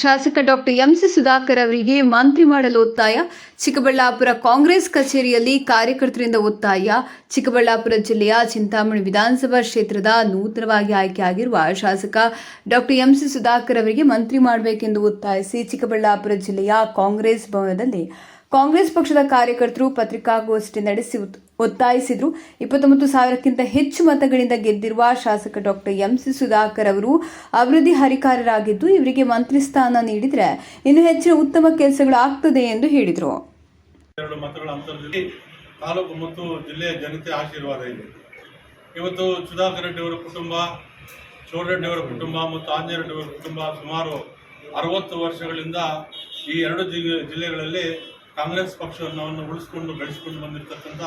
ಶಾಸಕ doctor MC Sudhakar ಅವರಿಗೆ ಮಂತ್ರಿ ಮಾಡಲು ಒತ್ತಾಯ. ಚಿಕ್ಕಬಳ್ಳಾಪುರ ಕಾಂಗ್ರೆಸ್ ಕಚೇರಿಯಲ್ಲಿ ಕಾರ್ಯಕರ್ತರಿಂದ ಒತ್ತಾಯ. ಚಿಕ್ಕಬಳ್ಳಾಪುರ ಜಿಲ್ಲೆಯ ಚಿಂತಾಮಣಿ ವಿಧಾನಸಭಾ ಕ್ಷೇತ್ರದ ನೂತನವಾಗಿ ಆಯ್ಕೆಯಾಗಿರುವ ಶಾಸಕ ಡಾಕ್ಟರ್ ಎಂಸಿ ಸುಧಾಕರ್ ಅವರಿಗೆ ಮಂತ್ರಿ ಮಾಡಬೇಕೆಂದು ಒತ್ತಾಯಿಸಿ ಚಿಕ್ಕಬಳ್ಳಾಪುರ ಜಿಲ್ಲೆಯ ಕಾಂಗ್ರೆಸ್ ಭವನದಲ್ಲಿ ಕಾಂಗ್ರೆಸ್ ಪಕ್ಷದ ಕಾರ್ಯಕರ್ತರು ಪತ್ರಿಕಾಗೋಷ್ಠಿ ನಡೆಸಿ ಒತ್ತಾಯಿಸಿದ್ರು. ಇಪ್ಪತ್ತೊಂಬತ್ತು ಸಾವಿರಕ್ಕಿಂತ ಹೆಚ್ಚು ಮತಗಳಿಂದ ಗೆದ್ದಿರುವ ಶಾಸಕ ಡಾಕ್ಟರ್ ಎಂ ಸಿ ಸುಧಾಕರ್ ಅವರು ಅಭಿವೃದ್ಧಿ ಹರಿಕಾರರಾಗಿದ್ದು, ಇವರಿಗೆ ಮಂತ್ರಿ ಸ್ಥಾನ ನೀಡಿದರೆ ಇನ್ನು ಹೆಚ್ಚಿನ ಉತ್ತಮ ಕೆಲಸಗಳು ಆಗ್ತದೆ ಎಂದು ಹೇಳಿದರು. ತಾಲೂಕು ಮತ್ತು ಜಿಲ್ಲೆಯ ಜನತೆ ಆಶೀರ್ವಾದ ಇದೆ. ಇವತ್ತು ಸುಧಾಕರ್ ರೆಡ್ಡಿಯವರ ಕುಟುಂಬ ಚೋಳರೆಡ್ಡಿ ಅವರ ಕುಟುಂಬ ಮತ್ತು ಆಂಜನೇಯ ಕುಟುಂಬ ಸುಮಾರು ಅರವತ್ತು ವರ್ಷಗಳಿಂದ ಈ ಎರಡು ಜಿಲ್ಲೆ ಜಿಲ್ಲೆಗಳಲ್ಲಿ ಕಾಂಗ್ರೆಸ್ ಪಕ್ಷವನ್ನು ಉಳಿಸ್ಕೊಂಡು ಬೆಳೆಸ್ಕೊಂಡು ಬಂದಿರತಕ್ಕಂಥ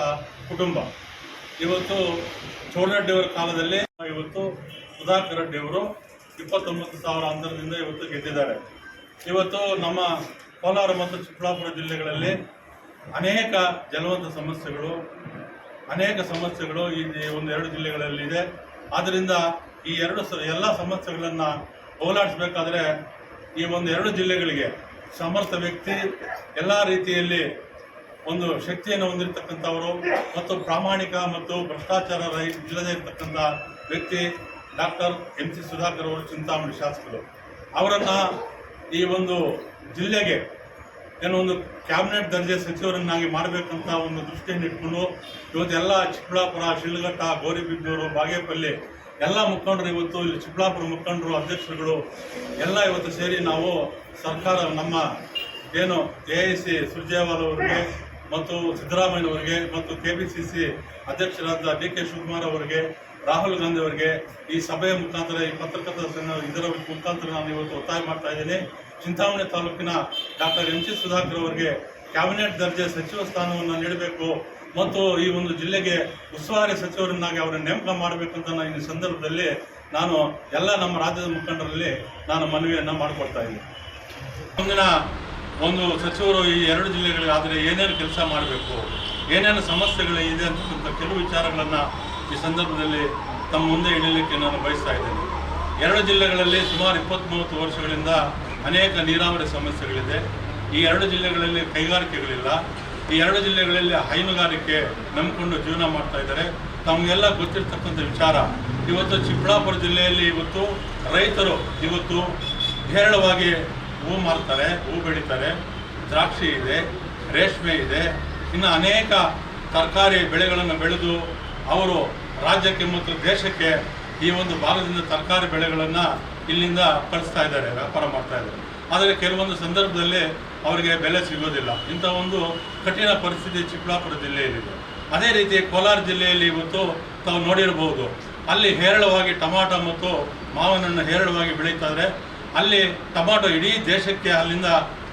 ಕುಟುಂಬ. ಇವತ್ತು ಚೋಳರೆಡ್ಡಿ ಅವರ ಕಾಲದಲ್ಲಿ ಇವತ್ತು ಸುಧಾಕರ್ ರೆಡ್ಡಿ ಅವರು ಇಪ್ಪತ್ತೊಂಬತ್ತು ಸಾವಿರ ಅಂತರದಿಂದ ಇವತ್ತು ಗೆದ್ದಿದ್ದಾರೆ. ಇವತ್ತು ನಮ್ಮ ಕೋಲಾರ ಮತ್ತು ಚಿಕ್ಕಬಳ್ಳಾಪುರ ಜಿಲ್ಲೆಗಳಲ್ಲಿ ಅನೇಕ ಜಲವಂತ ಸಮಸ್ಯೆಗಳು, ಅನೇಕ ಸಮಸ್ಯೆಗಳು ಈ ಒಂದು ಎರಡು ಜಿಲ್ಲೆಗಳಲ್ಲಿದೆ ಆದ್ದರಿಂದ ಈ ಎರಡು ಸ ಎಲ್ಲ ಸಮಸ್ಯೆಗಳನ್ನು ಹೋಗಲಾಡಿಸಬೇಕಾದ್ರೆ ಈ ಒಂದು ಎರಡು ಜಿಲ್ಲೆಗಳಿಗೆ ಸಮರ್ಥ ವ್ಯಕ್ತಿ, ಎಲ್ಲ ರೀತಿಯಲ್ಲಿ ಒಂದು ಶಕ್ತಿಯನ್ನು ಹೊಂದಿರತಕ್ಕಂಥವರು ಮತ್ತು ಪ್ರಾಮಾಣಿಕ ಮತ್ತು ಭ್ರಷ್ಟಾಚಾರ ರಹಿತ, ಇಲ್ಲದೆ ಇರತಕ್ಕಂಥ ವ್ಯಕ್ತಿ ಡಾಕ್ಟರ್ ಎಂ ಸಿ ಸುಧಾಕರ್ ಅವರು ಚಿಂತಾಮಣಿ ಶಾಸಕರು. ಅವರನ್ನು ಈ ಒಂದು ಜಿಲ್ಲೆಗೆ ಏನೋ ಒಂದು ಕ್ಯಾಬಿನೆಟ್ ದರ್ಜೆ ಸಚಿವರನ್ನಾಗಿ ಮಾಡಬೇಕಂತ ಒಂದು ದೃಷ್ಟಿಯನ್ನು ಇಟ್ಕೊಂಡು ಇವತ್ತೆಲ್ಲ ಚಿಕ್ಕಬಳ್ಳಾಪುರ, ಶಿಲ್ಘಟ್ಟ ಗೌರಿಬಿದ್ದೂರು ಬಾಗೇಪಲ್ಲಿ ಎಲ್ಲ ಮುಖಂಡರು ಇವತ್ತು, ಇಲ್ಲಿ ಚಿಕ್ಕಬಳ್ಳಾಪುರ ಮುಖಂಡರು, ಅಧ್ಯಕ್ಷರುಗಳು, ಎಲ್ಲ ಇವತ್ತು ಸೇರಿ ನಾವು ಸರ್ಕಾರ ನಮ್ಮ ಏನು ಎ ಐ ಸಿ ಸುರ್ಜೇವಾಲ್ ಅವರಿಗೆ ಮತ್ತು ಸಿದ್ದರಾಮಯ್ಯನವರಿಗೆ ಮತ್ತು ಕೆ ಪಿ ಸಿ ಸಿ ಅಧ್ಯಕ್ಷರಾದ ಡಿ ಕೆ ಶಿವಕುಮಾರ್ ಅವರಿಗೆ, ರಾಹುಲ್ ಗಾಂಧಿ ಅವರಿಗೆ ಈ ಸಭೆಯ ಮುಖಾಂತರ, ಈ ಪತ್ರಕರ್ತರ ಇದರ ಮುಖಾಂತರ ನಾನು ಇವತ್ತು ಒತ್ತಾಯ ಮಾಡ್ತಾ ಇದ್ದೀನಿ. ಚಿಂತಾಮಣಿ ತಾಲೂಕಿನ ಡಾಕ್ಟರ್ ಎಂ ಸಿ ಸುಧಾಕರ್ ಅವರಿಗೆ ಕ್ಯಾಬಿನೆಟ್ ದರ್ಜೆ ಸಚಿವ ಸ್ಥಾನವನ್ನು ನೀಡಬೇಕು. ಮತ್ತು ಈ ಒಂದು ಜಿಲ್ಲೆಗೆ ಉಸ್ತುವಾರಿ ಸಚಿವರನ್ನಾಗಿ ಅವರನ್ನು ನೇಮಕ ಮಾಡಬೇಕಂತ ನಾನು ಈ ಸಂದರ್ಭದಲ್ಲಿ ನಾನು ಎಲ್ಲ ನಮ್ಮ ರಾಜ್ಯದ ಮುಖಂಡರಲ್ಲಿ ನಾನು ಮನವಿಯನ್ನು ಮಾಡಿಕೊಡ್ತಾ ಇದ್ದೀನಿ. ಮುಂದಿನ ಒಂದು ಸಚಿವರು ಈ ಎರಡು ಜಿಲ್ಲೆಗಳಿಗಾದರೆ ಏನೇನು ಕೆಲಸ ಮಾಡಬೇಕು, ಏನೇನು ಸಮಸ್ಯೆಗಳಿದೆ ಅಂತಕ್ಕಂಥ ಕೆಲವು ವಿಚಾರಗಳನ್ನು ಈ ಸಂದರ್ಭದಲ್ಲಿ ತಮ್ಮ ಮುಂದೆ ಇಡಲಿಕ್ಕೆ ನಾನು ಬಯಸ್ತಾ ಇದ್ದೇನೆ. ಎರಡು ಜಿಲ್ಲೆಗಳಲ್ಲಿ ಸುಮಾರು ಇಪ್ಪತ್ತ್ಮೂವತ್ತು ವರ್ಷಗಳಿಂದ ಅನೇಕ ನೀರಾವರಿ ಸಮಸ್ಯೆಗಳಿದೆ. ಈ ಎರಡು ಜಿಲ್ಲೆಗಳಲ್ಲಿ ಕೈಗಾರಿಕೆಗಳಿಲ್ಲ. ಈ ಎರಡು ಜಿಲ್ಲೆಗಳಲ್ಲಿ ಹೈನುಗಾರಿಕೆ ನಂಬಿಕೊಂಡು ಜೀವನ ಮಾಡ್ತಾ ಇದ್ದಾರೆ. ತಮಗೆಲ್ಲ ಗೊತ್ತಿರ್ತಕ್ಕಂಥ ವಿಚಾರ, ಇವತ್ತು ಚಿಕ್ಕಬಳ್ಳಾಪುರ ಜಿಲ್ಲೆಯಲ್ಲಿ ಇವತ್ತು ರೈತರು ಇವತ್ತು ಹೇರಳವಾಗಿ ಹೂ ಮಾರ್ತಾರೆ, ಹೂ ಬೆಳೀತಾರೆ. ದ್ರಾಕ್ಷಿ ಇದೆ, ರೇಷ್ಮೆ ಇದೆ. ಇನ್ನು ಅನೇಕ ತರಕಾರಿ ಬೆಳೆಗಳನ್ನು ಬೆಳೆದು ಅವರು ರಾಜ್ಯಕ್ಕೆ ಮತ್ತು ದೇಶಕ್ಕೆ ಈ ಒಂದು ಭಾಗದಿಂದ ತರಕಾರಿ ಬೆಳೆಗಳನ್ನು ಇಲ್ಲಿಂದ ಕಳಿಸ್ತಾ ಇದ್ದಾರೆ, ವ್ಯಾಪಾರ ಮಾಡ್ತಾ ಇದ್ದಾರೆ. ಆದರೆ ಕೆಲವೊಂದು ಸಂದರ್ಭದಲ್ಲಿ ಅವರಿಗೆ ಬೆಲೆ ಸಿಗೋದಿಲ್ಲ. ಇಂಥ ಒಂದು ಕಠಿಣ ಪರಿಸ್ಥಿತಿ ಚಿಕ್ಕಬಳ್ಳಾಪುರ ಜಿಲ್ಲೆಯಲ್ಲಿದೆ ಅದೇ ರೀತಿ ಕೋಲಾರ ಜಿಲ್ಲೆಯಲ್ಲಿ ಇವತ್ತು ತಾವು ನೋಡಿರಬಹುದು ಅಲ್ಲಿ ಹೇರಳವಾಗಿ ಟಮಾಟೊ ಮತ್ತು ಮಾವಿನನ್ನು ಹೇರಳವಾಗಿ ಬೆಳೀತಾರೆ ಅಲ್ಲಿ ಟಮಾಟೊ ಇಡೀ ದೇಶಕ್ಕೆ ಅಲ್ಲಿಂದ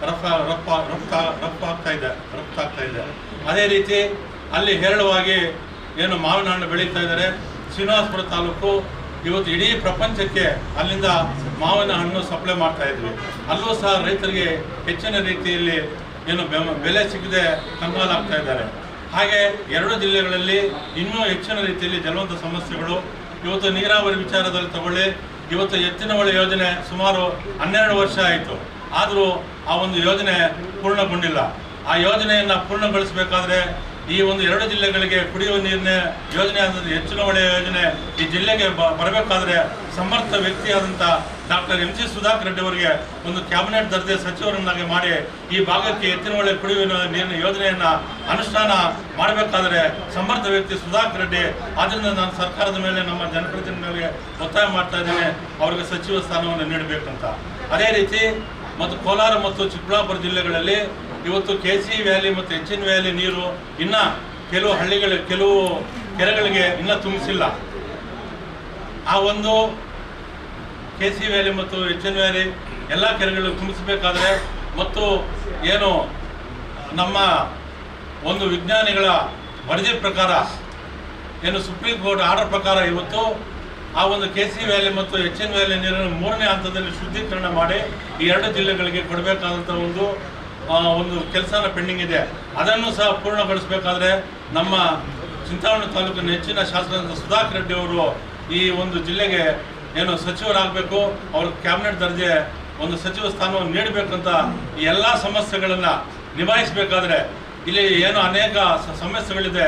ರಫ್ತ ರಫ, ರಫ್ತ ರಫ್ತು ಆಗ್ತಾ ಇದೆ ರಫ್ತಾಗ್ತಾ ಇದೆ. ಅದೇ ರೀತಿ ಅಲ್ಲಿ ಹೇರಳವಾಗಿ ಏನು ಮಾವಿನ ಹಣ್ಣು ಬೆಳೀತಾ ಇದ್ದಾರೆ. ಶ್ರೀನಿವಾಸಪುರ ತಾಲೂಕು ಇವತ್ತು ಇಡೀ ಪ್ರಪಂಚಕ್ಕೆ ಅಲ್ಲಿಂದ ಮಾವಿನ ಹಣ್ಣು ಸಪ್ಲೈ ಮಾಡ್ತಾ ಇದ್ವಿ. ಅಲ್ಲೂ ಸಹ ರೈತರಿಗೆ ಹೆಚ್ಚಿನ ರೀತಿಯಲ್ಲಿ ಏನು ಬೆಲೆ ಸಿಗದೆ ಕಂಗಾಲಾಗ್ತಾ ಇದ್ದಾರೆ. ಹಾಗೆ ಎರಡು ಜಿಲ್ಲೆಗಳಲ್ಲಿ ಇನ್ನೂ ಹೆಚ್ಚಿನ ರೀತಿಯಲ್ಲಿ ಜಲವಂತ ಸಮಸ್ಯೆಗಳು. ಇವತ್ತು ನೀರಾವರಿ ವಿಚಾರದಲ್ಲಿ ತಗೊಳ್ಳಿ. ಇವತ್ತು ಎತ್ತಿನ ಹೊಳೆ ಯೋಜನೆ ಸುಮಾರು ಹನ್ನೆರಡು ವರ್ಷ ಆಯಿತು. ಆದರೂ ಆ ಒಂದು ಯೋಜನೆ ಪೂರ್ಣಗೊಂಡಿಲ್ಲ. ಆ ಯೋಜನೆಯನ್ನು ಪೂರ್ಣಗೊಳಿಸಬೇಕಾದ್ರೆ ಈ ಒಂದು ಎರಡು ಜಿಲ್ಲೆಗಳಿಗೆ ಕುಡಿಯುವ ನೀರಿನ ಯೋಜನೆ ಆದ ಹೆಚ್ಚಿನ ಒಳ್ಳೆಯ ಯೋಜನೆ ಈ ಜಿಲ್ಲೆಗೆ ಬರಬೇಕಾದ್ರೆ ಸಮರ್ಥ ವ್ಯಕ್ತಿಯಾದಂಥ doctor M G Sudhakar Reddy ಅವರಿಗೆ ಒಂದು ಕ್ಯಾಬಿನೆಟ್ ದರ್ಜೆ ಸಚಿವರನ್ನಾಗಿ ಮಾಡಿ ಈ ಭಾಗಕ್ಕೆ ಎತ್ತಿನ ಹೊಳೆ ಕುಡಿಯುವ ನೀರಿನ ಯೋಜನೆಯನ್ನ ಅನುಷ್ಠಾನ ಮಾಡಬೇಕಾದ್ರೆ ಸಮರ್ಥ ವ್ಯಕ್ತಿ ಸುಧಾಕರ್ ರೆಡ್ಡಿ, ಆದ್ರಿಂದ ನಾನು ಸರ್ಕಾರದ ಮೇಲೆ, ನಮ್ಮ ಜನಪ್ರತಿನಿಧಿಗಳಿಗೆ ಒತ್ತಾಯ ಮಾಡ್ತಾ ಇದ್ದೇನೆ. ಅವರಿಗೆ ಸಚಿವ ಸ್ಥಾನವನ್ನು ನೀಡಬೇಕಂತ. ಅದೇ ರೀತಿ, ಮತ್ತು ಕೋಲಾರ ಮತ್ತು ಚಿಕ್ಕಬಳ್ಳಾಪುರ ಜಿಲ್ಲೆಗಳಲ್ಲಿ ಇವತ್ತು ಕೆ ಸಿ ವ್ಯಾಲಿ ಮತ್ತು ಎಚ್ ಎನ್ ವ್ಯಾಲಿ ನೀರು ಇನ್ನ ಕೆಲವು ಹಳ್ಳಿಗಳ, ಕೆಲವು ಕೆರೆಗಳಿಗೆ ಇನ್ನೂ ತುಂಬಿಸಿಲ್ಲ. ಆ ಒಂದು ಕೆ ಸಿ ವ್ಯಾಲಿ ಮತ್ತು ಎಚ್ ಎನ್ ವ್ಯಾಲಿ ಎಲ್ಲ ಕೆರೆಗಳಿಗೆ ತುಂಬಿಸಬೇಕಾದ್ರೆ ಮತ್ತು ಏನು ನಮ್ಮ ಒಂದು ವಿಜ್ಞಾನಿಗಳ ವರದಿ ಪ್ರಕಾರ, ಏನು ಸುಪ್ರೀಂ ಕೋರ್ಟ್ ಆರ್ಡರ್ ಪ್ರಕಾರ ಇವತ್ತು ಆ ಒಂದು ಕೆ ಸಿ ವ್ಯಾಲಿ ಮತ್ತು ಎಚ್ ಎನ್ ವ್ಯಾಲಿ ನೀರನ್ನು ಮೂರನೇ ಹಂತದಲ್ಲಿ ಶುದ್ಧೀಕರಣ ಮಾಡಿ ಈ ಎರಡು ಜಿಲ್ಲೆಗಳಿಗೆ ಕೊಡಬೇಕಾದಂಥ ಒಂದು ಒಂದು ಕೆಲಸನ ಪೆಂಡಿಂಗ್ ಇದೆ. ಅದನ್ನು ಸಹ ಪೂರ್ಣಗೊಳಿಸಬೇಕಾದ್ರೆ ನಮ್ಮ ಚಿಂತಾಮಣಿ ತಾಲೂಕಿನ ಹೆಚ್ಚಿನ ಶಾಸಕರಾದ ಸುಧಾಕರ್ ರೆಡ್ಡಿ ಅವರು ಈ ಒಂದು ಜಿಲ್ಲೆಗೆ ಏನು ಸಚಿವರಾಗಬೇಕು, ಅವ್ರ ಕ್ಯಾಬಿನೆಟ್ ದರ್ಜೆ ಒಂದು ಸಚಿವ ಸ್ಥಾನವನ್ನು ನೀಡಬೇಕಂತ ಈ ಎಲ್ಲ ಸಮಸ್ಯೆಗಳನ್ನು ನಿಭಾಯಿಸಬೇಕಾದ್ರೆ ಇಲ್ಲಿ ಏನು ಅನೇಕ ಸಮಸ್ಯೆಗಳಿದೆ.